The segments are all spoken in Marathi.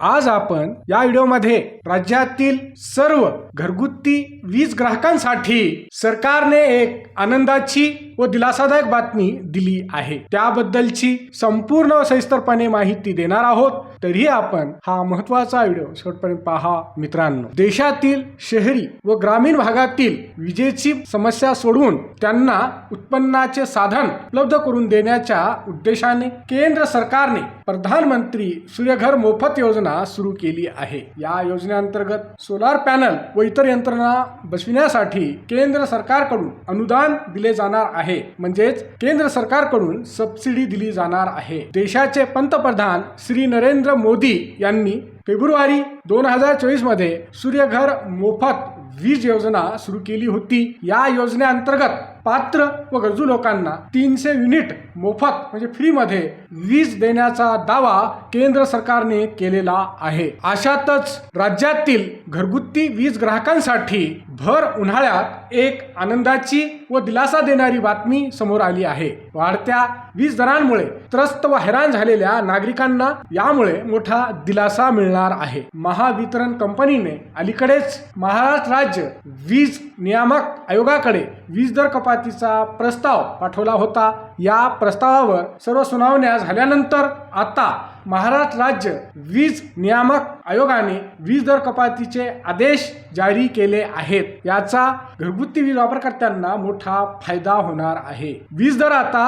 आज आपण या व्हिडिओमध्ये राज्यातील सर्व घरगुती वीज ग्राहकांसाठी सरकारने एक आनंदाची व दिलासादायक बातमी दिली आहे. त्याबद्दलची संपूर्ण सविस्तरपणे माहिती देणार आहोत. तरीही आपण हा महत्त्वाचा व्हिडिओ शेवटपर्यंत पहा मित्रांनो. देशातील शहरी व ग्रामीण भागातील विजेची समस्या सोडवून त्यांना उत्पन्नाचे साधन उपलब्ध करून देण्याच्या उद्देशाने केंद्र सरकारने प्रधानमंत्री सूर्यघर मोफत योजना सुरू केली आहे. या योजनेअंतर्गत सोलार पॅनल व इतर यंत्रणा बसविण्यासाठी केंद्र सरकारकडून अनुदान दिले जाणार आहे. म्हणजेच केंद्र सरकारकडून सबसिडी दिली जाणार आहे. देशाचे पंतप्रधान श्री नरेंद्र मोदी यांनी फेब्रुवारी दोन हजार चोवीसमध्ये सूर्यघर मोफत वीज योजना सुरू केली होती. या योजनेअंतर्गत पात्र व गरजू लोकांना तीनशे युनिट मोफत म्हणजे फ्रीमध्ये वीज देण्याचा दावा केंद्र सरकारने केलेला आहे. अशातच राज्यातील घरगुती वीज ग्राहकांसाठी भर उन्हाळ्यात एक आनंदाची व दिलासा देणारी बातमी समोर आली आहे. वाढत्या वीज दरांमुळे त्रस्त व हैराण झालेल्या नागरिकांना यामुळे मोठा दिलासा मिळणार आहे. महावितरण कंपनीने अलीकडेच महाराष्ट्र राज्य वीज नियामक आयोगाकडे वीज दर कपात कपातीचा प्रस्ताव पाठवला होता. या प्रस्तावावर सर्व सुनावण्या झाल्यानंतर आता महाराष्ट्र राज्य वीज नियामक आयोगाने वीज दर कपातीचे आदेश जारी केले आहेत. याचा घरगुती वीज वापरकर्त्यांना मोठा फायदा होणार आहे. वीज दर आता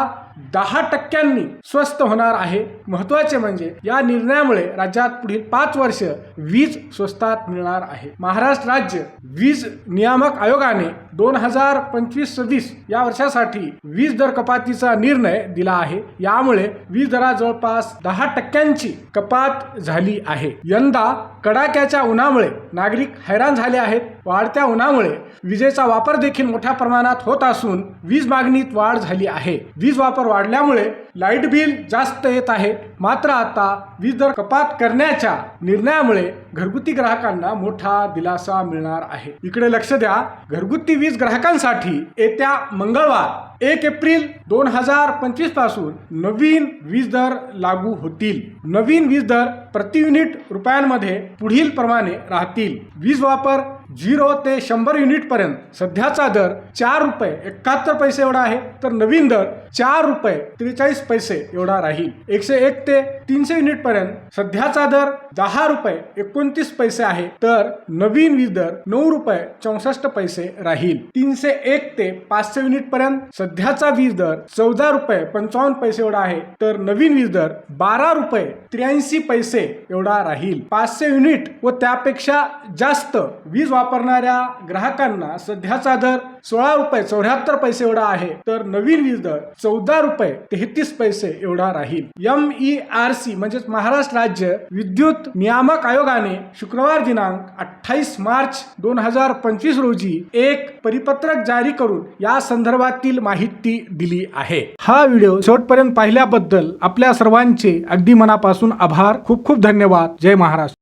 दहा टक्क्यांनी स्वस्त होणार आहे. महत्त्वाचे म्हणजे या निर्णयामुळे राज्यात पुढील पाच वर्ष वीज स्वस्तात मिळणार आहे. महाराष्ट्र राज्य वीज नियामक आयोगाने दोन हजार पंचवीस सव्वीस या वर्षासाठी वीज दर कपातीचा निर्णय दिला आहे. यामुळे वीज दरात जवळपास दहा टक्क्यांची कपात झाली आहे. यंदा कडाक्याच्या उन्हामुळे नागरिक हैराण झाले आहेत. वाढत्या उन्हामुळे विजेचा वापर देखील मोठ्या प्रमाणात होत असून वीज मागणीत वाढ झाली आहे. वीज वापर वाढल्यामुळे लाइट बिल जास्त येत आहे. मात्र आता वीज दर कपात करण्याच्या निर्णयामुळे घरगुती ग्राहकांना मोठा दिलासा मिळणार आहे. इकडे लक्ष द्या घरगुती वीज ग्राहकांसाठी येत्या मंगळवार एक एप्रिल दोन हजार पंचवीसपासून नवीन वीज दर लागू होतील. नवीन वीज दर प्रति युनिट रुपयांमध्ये पुढील प्रमाणे राहतील. वीज वापर झिरो ते शंभर युनिटपर्यंत सध्याचा दर चार रुपये. एकाहत्तर पैसे एवढा आहे तर नवीन दर चार रुपये. त्रेचाळीस पैसे एवढा राहील. एकशे एक ते तीनशे युनिट पर्यंत. सध्याचा दर दहा रुपये एकोणतीस पैसे आहे तर नवीन वीज दर नऊ रुपये चौसष्ट पैसे राहील. तीनशे एक ते पाचशे युनिट पर्यंत. सध्याचा वीज दर चौदा रुपये पंचावन्न पैसे एवढा आहे तर नवीन वीज दर बारा रुपये त्र्याऐंशी पैसे एवढा राहील. पाचशे युनिट व त्यापेक्षा जास्त वीज वापरणाऱ्या ग्राहकांना सध्याचा दर सोळा रुपये चौऱ्याहत्तर पैसे एवढा आहे तर नवीन वीज दर चौदा रुपये तेहतीस पैसे एवढा राहील. एम ई आर सी म्हणजेच महाराष्ट्र राज्य विद्युत नियामक आयोगाने शुक्रवार दिनांक अठ्ठावीस मार्च दोन हजार पंचवीस रोजी एक परिपत्रक जारी करून या संदर्भातील माहिती दिली आहे. हा व्हिडिओ शेवटपर्यंत पाहिल्याबद्दल आपल्या सर्वांचे अगदी मनापासून आभार. खूप खूप धन्यवाद. जय महाराष्ट्र.